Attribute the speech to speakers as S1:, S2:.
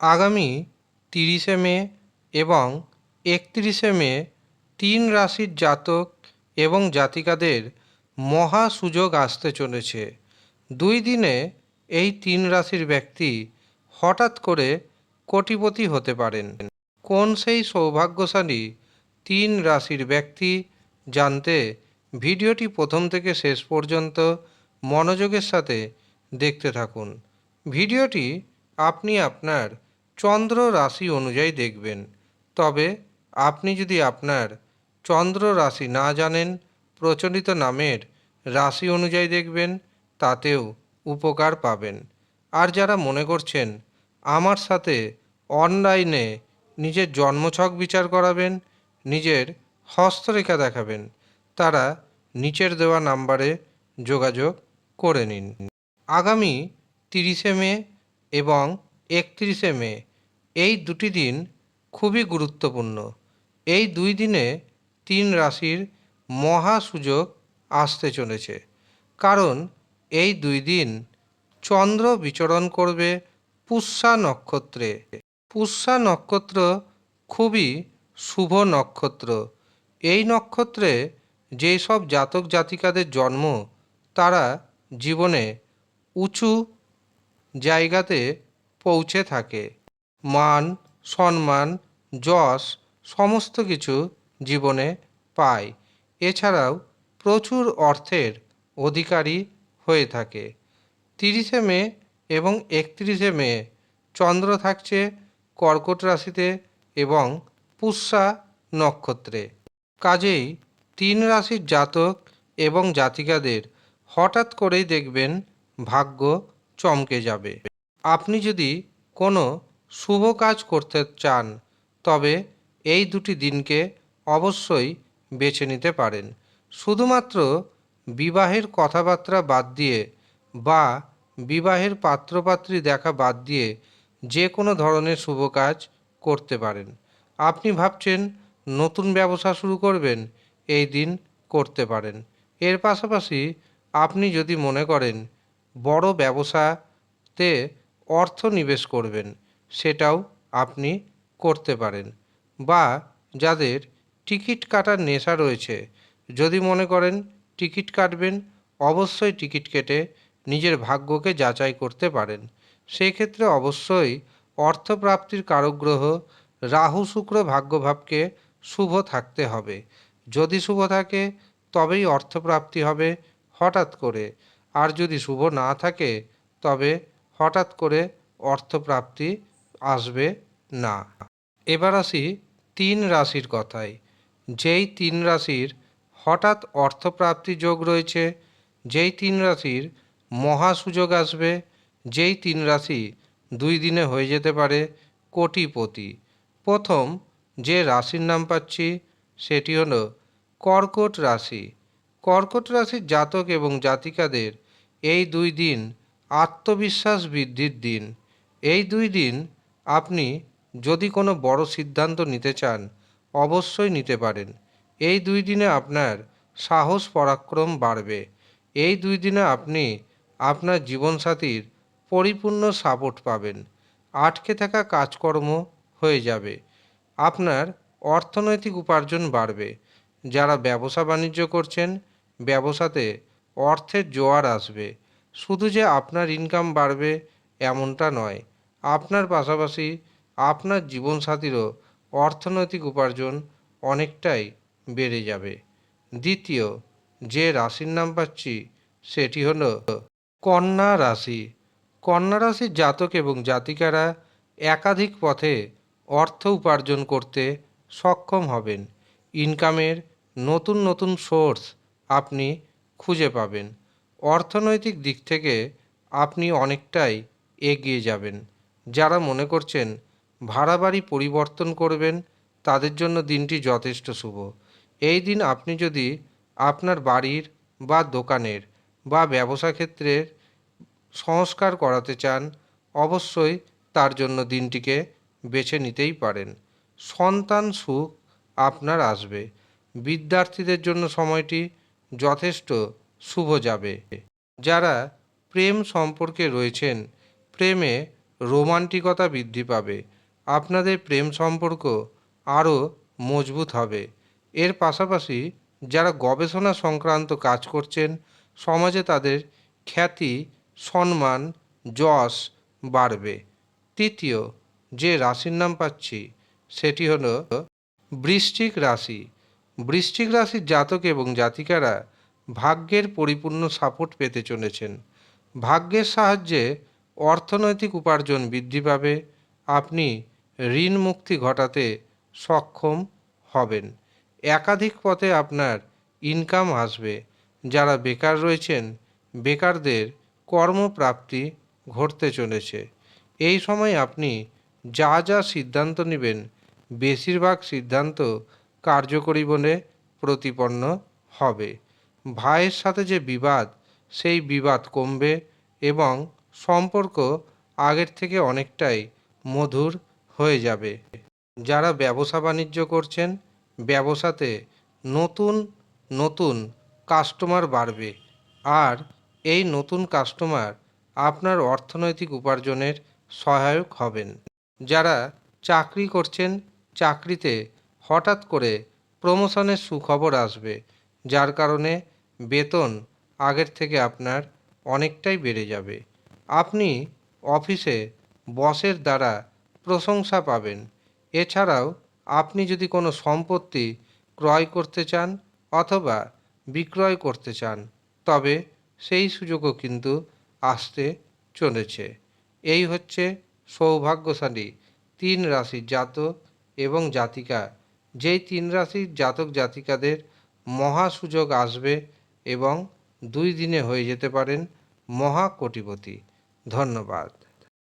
S1: আগামী তিরিশে মে এবং একত্রিশে মে তিন রাশির জাতক এবং জাতিকাদের মহা সুযোগ আসতে চলেছে। দুই দিনে এই তিন রাশির ব্যক্তি হঠাৎ করে কোটিপতি হতে পারেন। কোন সেই সৌভাগ্যশালী তিন রাশির ব্যক্তি জানতে ভিডিওটি প্রথম থেকে শেষ পর্যন্ত মনোযোগের সাথে দেখতে থাকুন। ভিডিওটি আপনি আপনার চন্দ্র রাশি অনুযায়ী দেখবেন। তবে আপনি যদি আপনার চন্দ্র রাশি না জানেন, প্রচলিত নামের রাশি অনুযায়ী দেখবেন, তাতেও উপকার পাবেন। আর যারা মনে করছেন, আমার সাথে অনলাইনে নিজের জন্মছক বিচার করাবেন, নিজের হস্তরেখা দেখাবেন, তারা নিচের দেওয়া নাম্বারে যোগাযোগ করে নিন। আগামী তিরিশে মে এবং একত্রিশে মে এই দুটি দিন খুবই গুরুত্বপূর্ণ। এই দুই দিনে তিন রাশির মহা সুযোগ আসতে চলেছে। কারণ এই দুই দিন চন্দ্র বিচরণ করবে পুষ্যা নক্ষত্রে। পুষ্যা নক্ষত্র খুবই শুভ নক্ষত্র। এই নক্ষত্রে যেই সব জাতক জাতিকাদের জন্ম, তারা জীবনে উঁচু জায়গাতে পৌঁছে থাকে। মান, সম্মান, যশ সমস্ত কিছু জীবনে পায়। এছাড়াও প্রচুর অর্থের অধিকারী হয়ে থাকে। তিরিশে মে এবং একত্রিশে মে চন্দ্র থাকছে কর্কট রাশিতে এবং পুষ্যা নক্ষত্রে। কাজেই তিন রাশির জাতক এবং জাতিকাদের হঠাৎ করেই দেখবেন ভাগ্য চমকে যাবে। আপনি যদি কোনো শুভ কাজ করতে চান, তবে এই দুটি দিনকে অবশ্যই বেছে নিতে পারেন। শুধুমাত্র বিবাহের কথাবার্তা বাদ দিয়ে বা বিবাহের পাত্রপাত্রী দেখা বাদ দিয়ে যে কোনো ধরনের শুভ কাজ করতে পারেন। আপনি ভাবছেন, নতুন ব্যবসা শুরু করবেন, এই দিন করতে পারেন। এর পাশাপাশি আপনি যদি মনে করেন, বড় ব্যবসাতে অর্থ নিবেশ করবেন। সেটাও আপনি করতে পারেন বা যাদের টিকিট কাটার নেশা রয়েছে, যদি মনে করেন টিকিট কাটবেন, অবশ্যই টিকিট কেটে নিজের ভাগ্যকে যাচাই করতে পারেন। সেই ক্ষেত্রে অবশ্যই অর্থপ্রাপ্তির কারক গ্রহ রাহু শুক্র ভাগ্যভাবকে শুভ থাকতে হবে। যদি শুভ থাকে, তবেই অর্থপ্রাপ্তি হবে হঠাৎ করে। আর যদি শুভ না থাকে, তবে হঠাৎ করে অর্থপ্রাপ্তি আসবে না। এবার আসি তিন রাশির কথায়। যেই তিন রাশির হঠাৎ অর্থপ্রাপ্তি যোগ রয়েছে, যেই তিন রাশির মহা সুযোগ আসবে, যেই তিন রাশি দুই দিনে হয়ে যেতে পারে কোটিপতি। প্রথম যে রাশির নাম পাচ্ছি, সেটি হলো কর্কট রাশি। কর্কট রাশির জাতক এবং জাতিকাদের এই দুই দিন আত্মবিশ্বাস বৃদ্ধির দিন। এই দুই দিন আপনি যদি কোনো বড় সিদ্ধান্ত নিতে চান, অবশ্যই নিতে পারেন। এই দুই দিনে আপনার সাহস পরাক্রম বাড়বে। এই দুই দিনে আপনি আপনার জীবনসাথীর পরিপূর্ণ সাপোর্ট পাবেন। আটকে থাকা কাজকর্ম হয়ে যাবে। আপনার অর্থনৈতিক উপার্জন বাড়বে। যারা ব্যবসা বাণিজ্য করছেন, ব্যবসাতে অর্থের জোয়ার আসবে। শুধু যে আপনার ইনকাম বাড়বে, এমনটা নয়। আপনার পাশাপাশি আপনার জীবনসাথীরও অর্থনৈতিক উপার্জন অনেকটাই বেড়ে যাবে। দ্বিতীয়, যে রাশির নাম পাচ্ছি সেটি হলো কন্যা রাশি। কন্যা রাশির জাতক এবং জাতিকারা একাধিক পথে অর্থ উপার্জন করতে সক্ষম হবেন। ইনকামের নতুন নতুন সোর্স আপনি খুঁজে পাবেন। অর্থনৈতিক দিক থেকে আপনি অনেকটাই এগিয়ে যাবেন। যারা মনে করছেন ভাড়া বাড়ি পরিবর্তন করবেন, তাদের জন্য দিনটি যথেষ্ট শুভ। এই দিন আপনি যদি আপনার বাড়ির বা দোকানের বা ব্যবসা ক্ষেত্রের সংস্কার করাতে চান, অবশ্যই তার জন্য দিনটিকে বেছে নিতেই পারেন। সন্তান সুখ আপনার আসবে। বিদ্যার্থীদের জন্য সময়টি যথেষ্ট শুভ যাবে। যারা প্রেম সম্পর্কে রয়েছেন, প্রেমে রোমান্টিকতা বৃদ্ধি পাবে। আপনাদের প্রেম সম্পর্ক আরও মজবুত হবে। এর পাশাপাশি যারা গবেষণা সংক্রান্ত কাজ করছেন, সমাজে তাদের খ্যাতি, সম্মান, যশ বাড়বে। তৃতীয় যে রাশির নাম পাচ্ছি, সেটি হল বৃশ্চিক রাশি। বৃশ্চিক রাশির জাতক এবং জাতিকারা ভাগ্যের পরিপূর্ণ সাপোর্ট পেতে চলেছেন। ভাগ্যের সাহায্যে অর্থনৈতিক উপার্জন বৃদ্ধি পাবে, আপনি ঋণ মুক্তি ঘটাতে সক্ষম হবেন। একাধিক পথে আপনার ইনকাম আসবে। যারা বেকার রয়েছেন, বেকারদের কর্মপ্রাপ্তি ঘটতে চলেছে। এই সময় আপনি যা যা সিদ্ধান্ত নেবেন, বেশিরভাগ সিদ্ধান্ত কার্যকরী বলে প্রতিপন্ন হবে। ভাইয়ের সাথে যে বিবাদ, সেই বিবাদ কমবে এবং সম্পর্ক আগের থেকে অনেকটাই মধুর হয়ে যাবে। যারা ব্যবসা বাণিজ্য করছেন, ব্যবসাতে নতুন নতুন কাস্টমার বাড়বে। আর এই নতুন কাস্টমার আপনার অর্থনৈতিক উপার্জনের সহায়ক হবেন। যারা চাকরি করছেন, চাকরিতে হঠাৎ করে প্রমোশনের সুখবর আসবে, যার কারণে বেতন আগের থেকে আপনার অনেকটাই বেড়ে যাবে। আপনি অফিসে বসের দ্বারা প্রশংসা পাবেন। এছাড়াও আপনি যদি কোনো সম্পত্তি ক্রয় করতে চান অথবা বিক্রয় করতে চান, তবে সেই সুযোগও কিন্তু আসতে চলেছে। এই হচ্ছে সৌভাগ্যশালী তিন রাশির জাতক এবং জাতিকা। যেই তিন রাশির জাতক জাতিকাদের মহা সুযোগ আসবে এবং দুই দিনে হয়ে যেতে পারেন মহা কোটিপতি। ধন্যবাদ।